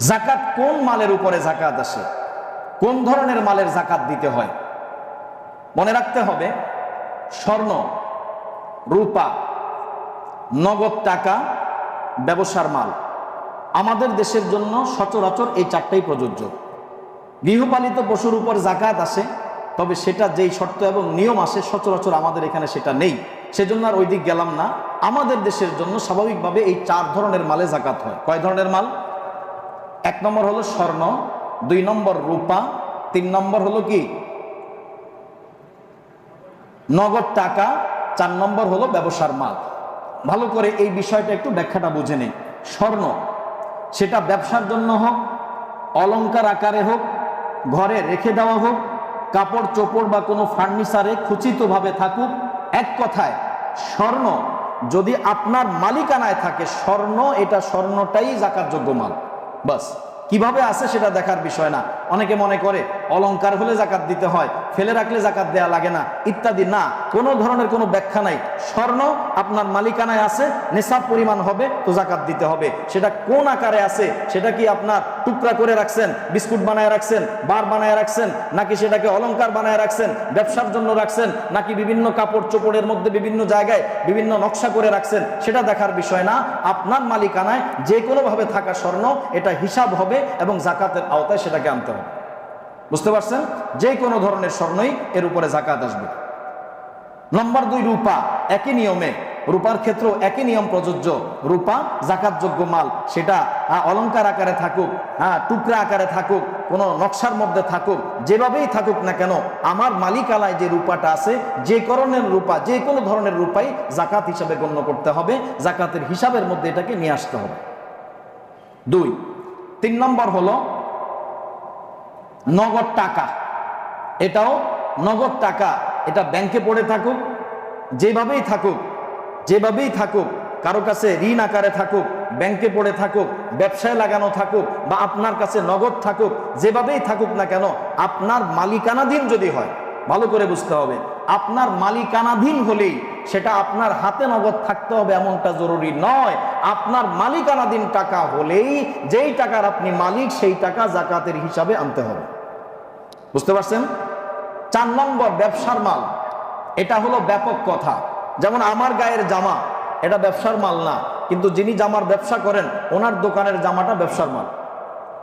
জাকাত কোন মালের উপরে জাকাত আসে? কোন ধরনের মালের জাকাত দিতে হয়? মনে রাখতে হবে, স্বর্ণ, রূপা, নগদ টাকা, ব্যবসার মাল। আমাদের দেশের জন্য সচরাচর এই চারটাই প্রযোজ্য। গৃহপালিত পশুর উপর জাকাত আসে, তবে সেটা যেই শর্ত এবং নিয়ম আসে, সচরাচর আমাদের এখানে সেটা নেই। সেজন্য আর ওই দিক গেলাম না। আমাদের দেশের জন্য স্বাভাবিকভাবে এই চার ধরনের মালে জাকাত হয়। কয় ধরনের মাল? এক নম্বর হলো স্বর্ণ, দুই নম্বর রূপা, তিন নম্বর হলো কি? নগদ টাকা, চার নম্বর হলো ব্যবসার মাল। ভালো করে এই বিষয়টা একটু ব্যাখ্যাটা বুঝে নেই। স্বর্ণ, সেটা ব্যবসার জন্য হোক, অলংকার আকারে হোক, ঘরে রেখে দেওয়া হোক, কাপড় চোপড় বা কোনো ফার্নিচারে খুচিতভাবে থাকুক, এক কথায়, স্বর্ণ, যদি আপনার মালিকানায় থাকে, স্বর্ণ, এটা স্বর্ণটাই জাকাতযোগ্য মাল। বাস। কীভাবে আছে সেটা দেখার বিষয় না। অনেকে মনে করে অলংকার হলে জাকাত দিতে হয়, ফেলে রাখলে জাকাত দেয়া লাগে না, ইত্যাদি না। কোনো ধরনের কোনো ব্যাখ্যা নাই। স্বর্ণ আপনার মালিকানায় আছে নেশাব পরিমাণ হবে, তো জাকাত দিতে হবে। সেটা কোন আকারে আছে, সেটা কি আপনার টুকরা করে রাখছেন, বিস্কুট বানায় রাখছেন, বার বানায় রাখছেন, নাকি সেটাকে অলংকার বানায় রাখছেন, ব্যবসার জন্য রাখছেন, নাকি বিভিন্ন কাপড় চোপড়ের মধ্যে বিভিন্ন জায়গায় বিভিন্ন নকশা করে রাখছেন, সেটা দেখার বিষয় না। আপনার মালিকানায় যে কোনোভাবে থাকা স্বর্ণ, এটা হিসাব হবে এবং জাকাতের আওতায় সেটাকে আনতে হবে। বুঝতে পারছেন? যে কোনো ধরনের স্বর্ণই এর উপরে জাকাত আসবে। নম্বর দুই রূপা। একই নিয়মে রূপার ক্ষেত্রেও একই নিয়ম প্রযোজ্য। রূপা জাকাতযোগ্য মাল। সেটা আহ, অলংকার আকারে থাকুক হ্যাঁ টুকরা আকারে থাকুক কোনো নকশার মধ্যে থাকুক যেভাবেই থাকুক না কেন আমার মালিকালায় যে রূপাটা আছে যে করণের রূপা যে কোনো ধরনের রূপাই জাকাত হিসাবে গণ্য করতে হবে। জাকাতের হিসাবের মধ্যে এটাকে নিয়ে আসতে হবে। দুই তিন নম্বর হলো নগদ টাকা। এটাও নগদ টাকা। এটা ব্যাংকে পড়ে থাকুক, যেভাবেই থাকুক যেভাবেই থাকুক, কারও কাছে ঋণ আকারে থাকুক ব্যাংকে পড়ে থাকুক, ব্যবসায় লাগানো থাকুক, বা আপনার কাছে নগদ থাকুক, যেভাবেই থাকুক না কেন, আপনার মালিকানাধীন যদি হয়, ভালো করে বুঝতে হবে, আপনার মালিকানাধীন হলেই সেটা আপনার হাতে নগদ থাকতে হবে এমনটা জরুরি নয়। আপনার মালিকানাধীন টাকা হলেই যেই টাকার আপনি মালিক, সেই টাকা জাকাতের হিসাবে আনতে হবে। বুঝতে পারছেন? চার নম্বর ব্যবসার মাল। এটা হলো ব্যাপক কথা। যেমন আমার গায়ের জামা, এটা ব্যবসার মাল না। কিন্তু যিনি জামার ব্যবসা করেন, ওনার দোকানের জামাটা ব্যবসার মাল।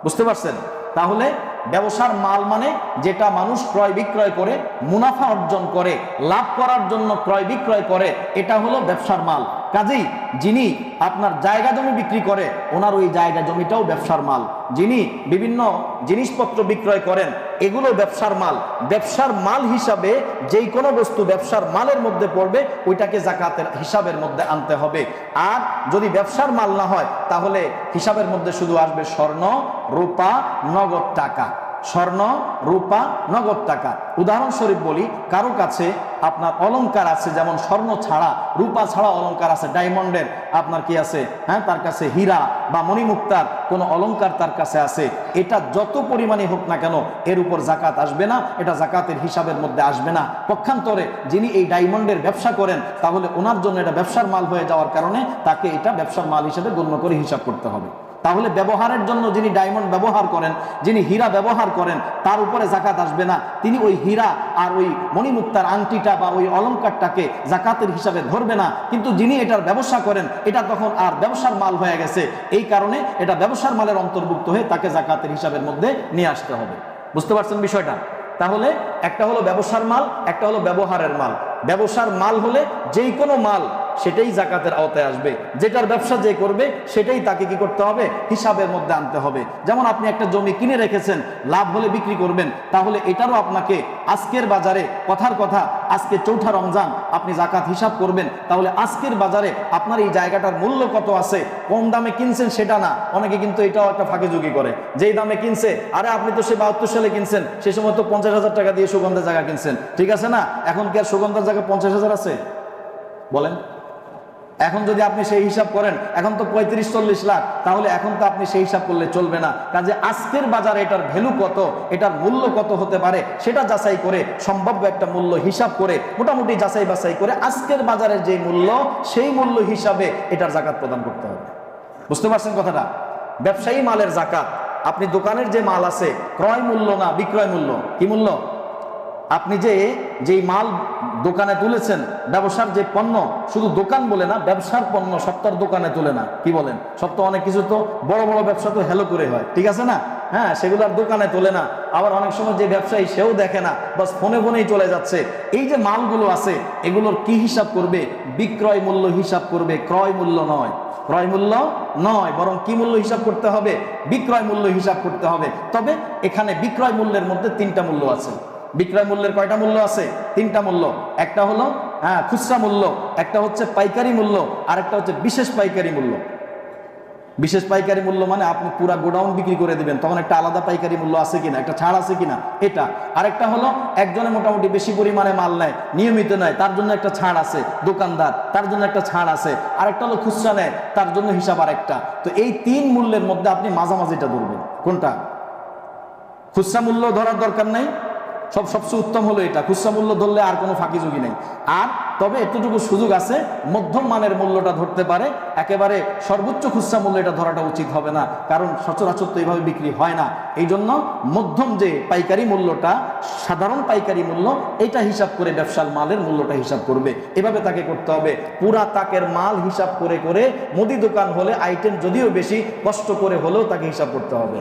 বুঝতে পারছেন? তাহলে ব্যবসার মাল মানে যেটা মানুষ ক্রয় বিক্রয় করে, মুনাফা অর্জন করে, লাভ করার জন্য ক্রয় বিক্রয় করে, এটা হলো ব্যবসার মাল। কাজেই যিনি আপনার জায়গা জমি বিক্রি করে, ওনার ওই জায়গা জমিটাও ব্যবসার মাল। যিনি বিভিন্ন জিনিসপত্র বিক্রয় করেন, এগুলো ব্যবসার মাল। ব্যবসার মাল হিসাবে যেই কোনো বস্তু ব্যবসার মালের মধ্যে পড়বে, ওইটাকে জাকাতের হিসাবের মধ্যে আনতে হবে। আর যদি ব্যবসার মাল না হয়, তাহলে হিসাবের মধ্যে শুধু আসবে স্বর্ণ, রূপা, নগদ টাকা। স্বর্ণ, রূপা, নগদ টাকা। উদাহরণস্বরূপ বলি, কারও কাছে আপনার অলংকার আছে, যেমন স্বর্ণ ছাড়া, রূপা ছাড়া অলংকার আছে, ডায়মন্ডের আপনার কি আছে? হ্যাঁ তার কাছে হীরা বা মণিমুক্তার কোনো অলংকার তার কাছে আছে। এটা যত পরিমাণে হোক না কেন, এর উপর জাকাত আসবে না, এটা জাকাতের হিসাবের মধ্যে আসবে না। পক্ষান্তরে যিনি এই ডায়মন্ডের ব্যবসা করেন, তাহলে ওনার জন্য এটা ব্যবসার মাল হয়ে যাওয়ার কারণে তাকে এটা ব্যবসার মাল হিসেবে গণ্য করে হিসাব করতে হবে। তাহলে ব্যবহারের জন্য যিনি ডায়মন্ড ব্যবহার করেন, যিনি হীরা ব্যবহার করেন, তার উপরে জাকাত আসবে না। তিনি ওই হীরা আর ওই মণিমুক্তার আংটিটা বা ওই অলঙ্কারটাকে জাকাতের হিসাবে ধরবে না। কিন্তু যিনি এটার ব্যবসা করেন, এটা তখন আর ব্যবসার মাল হয়ে গেছে। এই কারণে এটা ব্যবসার মালের অন্তর্ভুক্ত হয়ে তাকে জাকাতের হিসাবের মধ্যে নিয়ে আসতে হবে। বুঝতে পারছেন বিষয়টা? তাহলে একটা হলো ব্যবসার মাল, একটা হলো ব্যবহারের মাল। ব্যবসার মাল হলে যেই কোনো মাল সেটাই জাকাতের আওতায় আসবে। যেটার ব্যবসা যে করবে, সেটাই তাকে কি করতে হবে? হিসাবের মধ্যে আনতে হবে। যেমন আপনি একটা জমি কিনে রেখেছেন, লাভ হলে বিক্রি করবেন, তাহলে এটারও আপনাকে আজকের বাজারে কথার কথা, আজকে চৌঠা রমজান, আপনি জাকাত হিসাব করবেন। তাহলে আজকের বাজারে আপনার এই জায়গাটার মূল্য কত আছে? কম দামে কিনছেন সেটা না। অনেকে কিন্তু এটাও একটা ফাঁকে ঝুঁকি করে। যেই দামে কিনছে, আরে আপনি তো সে বাহাত্তর সালে কিনছেন, সে সময় তো পঞ্চাশ হাজার টাকা দিয়ে সুগন্ধের জায়গা কিনছেন। ঠিক আছে না? এখন কি আর সুগন্ধের জায়গা পঞ্চাশ হাজার আছে? বলেন। এখন যদি আপনি সেই হিসাব করেন, এখন তো পঁয়ত্রিশ, চল্লিশ লাখ, তাহলে এখন তো আপনি সেই হিসাব করলে চলবে না। কাজে আজকের বাজারে এটার ভ্যালু কত, এটার মূল্য কত হতে পারে, সেটা যাচাই করে, সম্ভাব্য একটা মূল্য হিসাব করে, মোটামুটি যাচাই বাছাই করে আজকের বাজারের যে মূল্য, সেই মূল্য হিসাবে এটার জাকাত প্রদান করতে হবে। বুঝতে পারছেন কথাটা? ব্যবসায়ী মালের জাকাত, আপনি দোকানের যে মাল আছে, ক্রয় মূল্য না বিক্রয় মূল্য, কি মূল্য? আপনি যে যেই মাল দোকানে তুলেছেন, ব্যবসার যে পণ্য, শুধু দোকান বলে না, ব্যবসার পণ্য সপ্তাহ দোকানে তুলে না। কি বলেন? সপ্তাহ অনেক কিছু তো বড় বড় ব্যবসা তো হেলো করে হয়, ঠিক আছে না? হ্যাঁ সেগুলো আর দোকানে তোলে না। আবার অনেক সময় যে ব্যবসায়ী সেও দেখে না, বাস ফোনে ফোনেই চলে যাচ্ছে। এই যে মালগুলো আছে, এগুলোর কি হিসাব করবে? বিক্রয় মূল্য হিসাব করবে, ক্রয় মূল্য নয়। ক্রয় মূল্য নয়, বরং কি মূল্য হিসাব করতে হবে? বিক্রয় মূল্য হিসাব করতে হবে। তবে এখানে বিক্রয় মূল্যের মধ্যে তিনটা মূল্য আছে। বিক্রয় মূল্যের কয়টা মূল্য আছে? তিনটা মূল্য। একটা হলো হ্যাঁ খুচরা মূল্য, একটা হচ্ছে পাইকারি মূল্য আর একটা হচ্ছে বিশেষ পাইকারি মূল্য। বিশেষ পাইকারি মূল্য মানে আপনি পুরা গোডাউন বিক্রি করে দিবেন, তখন একটা আলাদা পাইকারি মূল্য আছে কিনা, একটা ছাড় আছে কিনা, এটা। আরেকটা হলো, একজনে মোটামুটি বেশি পরিমাণে মাল নেয়, নিয়মিত নেয়, তার জন্য একটা ছাড় আছে, দোকানদার, তার জন্য একটা ছাড় আছে, আরেকটা হলো খুচরা নেয়, তার জন্য হিসাব আরেকটা। তো এই তিন মূল্যের মধ্যে আপনি মাঝামাঝিটা ধরবেন। কোনটা? খুচরা মূল্য ধরার দরকার নেই সব সবচেয়ে উত্তম হলো এটা। খুচরা মূল্য ধরলে আর কোনো ফাঁকি ঝুঁকি নেই। আর তবে এতটুকু সুযোগ আছে, মধ্যম মানের মূল্যটা ধরতে পারে। একেবারে সর্বোচ্চ খুচরা মূল্য এটা ধরাটা উচিত হবে না, কারণ সচরাচর তো এইভাবে বিক্রি হয় না। এই জন্য মধ্যম যে পাইকারি মূল্যটা, সাধারণ পাইকারি মূল্য এটা হিসাব করে ব্যবসার মালের মূল্যটা হিসাব করবে। এভাবে তাকে করতে হবে। পুরা তাকের মাল হিসাব করে করে মুদি দোকান হলে আইটেম যদিও বেশি, কষ্ট করে হলেও তাকে হিসাব করতে হবে।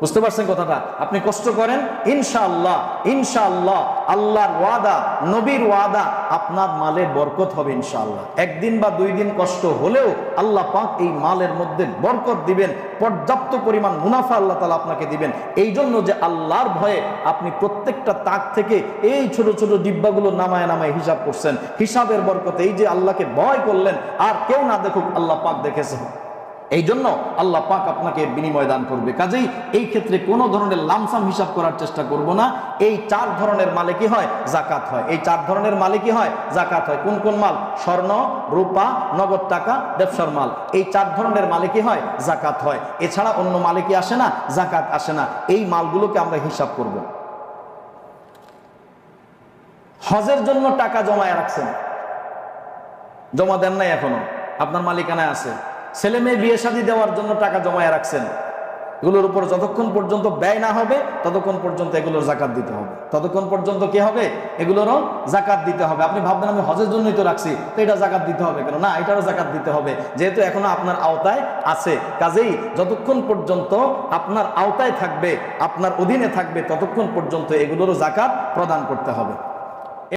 বুঝতে পারছেন কথাটা? আপনি কষ্ট করেন, ইনশাআল্লাহ ইনশাআল্লাহ, আল্লাহর ওয়াদা, নবীর ওয়াদা, আপনার মালে বরকত হবে ইনশাআল্লাহ। একদিন বা দুই দিন কষ্ট হলেও আল্লাহ পাক এই মালের মধ্যে বরকত দিবেন, পর্যাপ্ত পরিমাণ মুনাফা আল্লাহ তালা আপনাকে দিবেন। এই জন্য যে আল্লাহর ভয়ে আপনি প্রত্যেকটা তাক থেকে এই ছোট ছোট ডিব্বাগুলো নামায় নামায় হিসাব করছেন, হিসাবের বরকতে এই যে আল্লাহকে ভয় করলেন, আর কেউ না দেখুক আল্লাহ পাক দেখেছেন এই জন্য আল্লাহ পাক আপনাকে বিনিময় দান করবে। কাজেই এই ক্ষেত্রে কোনো ধরনের লামসাম হিসাব করার চেষ্টা করব না। এই চার ধরনের মালে কি হয়? জাকাত হয়। এই চার ধরনের মালে কি হয়? জাকাত হয়। কোন কোন মাল? স্বর্ণ, রূপা, নগদ টাকা, ব্যবসার মাল। এই চার ধরনের মালে কি হয়? জাকাত হয়। এছাড়া অন্য মালে কি আসে না? জাকাত আসে না। এই মালগুলোকে আমরা হিসাব করব। হজের জন্য টাকা জমায় রাখছেন। জমা দেন নাই এখনও। আপনার মালিকানায় আছে। ছেলে মেয়ে বিয়ে শাদী দেওয়ার জন্য টাকা জমায় রাখছেন। এগুলোর উপর যতক্ষণ পর্যন্ত ব্যয় না হবে, ততক্ষণ পর্যন্ত এগুলোর জাকাত দিতে হবে। ততক্ষণ পর্যন্ত কি হবে? এগুলোরও জাকাত দিতে হবে। আপনি ভাববেন, আমি হজের জন্যই তো রাখছি, তো এটা জাকাত দিতে হবে কেন? না, এটারও জাকাত দিতে হবে। যেহেতু এখনও আপনার আওতায় আছে। কাজেই যতক্ষণ পর্যন্ত আপনার আওতায় থাকবে, আপনার অধীনে থাকবে, ততক্ষণ পর্যন্ত এগুলোরও জাকাত প্রদান করতে হবে।